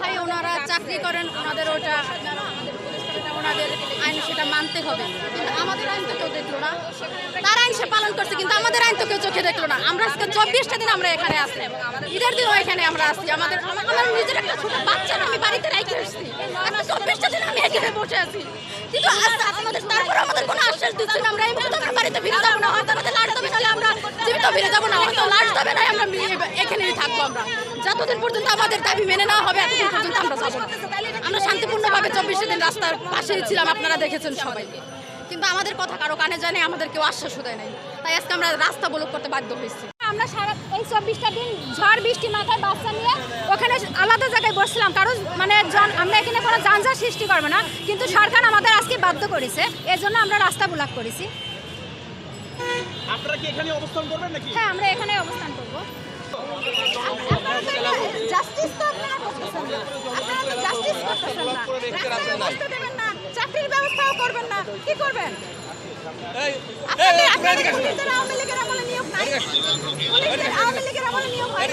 ভাই, ওনারা চাকরি করেন, ওনাদের ওটা ওনাদের আইন সেটা মানতে হবে। কিন্তু আমাদের আইন তো কেউ দেখল না। তার আইন সে পালন করছে, কিন্তু আমাদের আইন তো কেউ চোখে দেখল না। আমরা আজকে চব্বিশটা দিন আমরা এখানে আসলাম ঈদের দিনও এখানে আমরা আসছি আমাদের আমার নিজের একটা ছোট বাচ্চা আমি বাড়িতে রেখে আসছি। চব্বিশটা দিন আমি এখানে বসে আছি। কিন্তু আমাদের তারপরে আমাদের কোনো আশ্বাস দিচ্ছে না। আমরা এই মতো না আমরা এখানেই থাকব আমরা। যতদিন পর্যন্ত আমাদের দাবি মেনে নেওয়া হবে, এতদিন পর্যন্ত আমরা যাব। আমরা শান্তিপূর্ণভাবে চব্বিশে দিন রাস্তার পাশেই ছিলাম, আপনারা দেখেছেন সবাই। কিন্তু আমাদের কথা কারও কানে জানে আমাদের কেউ আশ্বাসও দেয় নাই। তাই আজকে আমরা রাস্তা ব্লক করতে বাধ্য হয়েছি। আমরা সারা এই চব্বিশটা দিন ঝড়, বৃষ্টি, মাথায় বাচ্চা নিয়ে ওখানে আলাদা জায়গায় বসছিলাম। কারণ মানে আমরা এখানে কোনো যানজট সৃষ্টি করব না, কিন্তু সরকার আমাদের আজকে বাধ্য করেছে। এর জন্য আমরা রাস্তা ব্লক করেছি। আপনারা কি এখানে অবস্থান করবেন নাকি? হ্যাঁ আমরা এখানে অবস্থান করব। জাস্টিস তো আপনারা করতেছেন না। আপনারা তো জাস্টিস করতেছেন না। রাস্তায় বসতে দেবেন না। চাকরির ব্যবস্থাও করবেন না। কি করবেন? আপনাদের আওয়ামী লীগের আমলে নিয়োগ নাই। আওয়ামী লীগের আমলে নিয়োগ হয়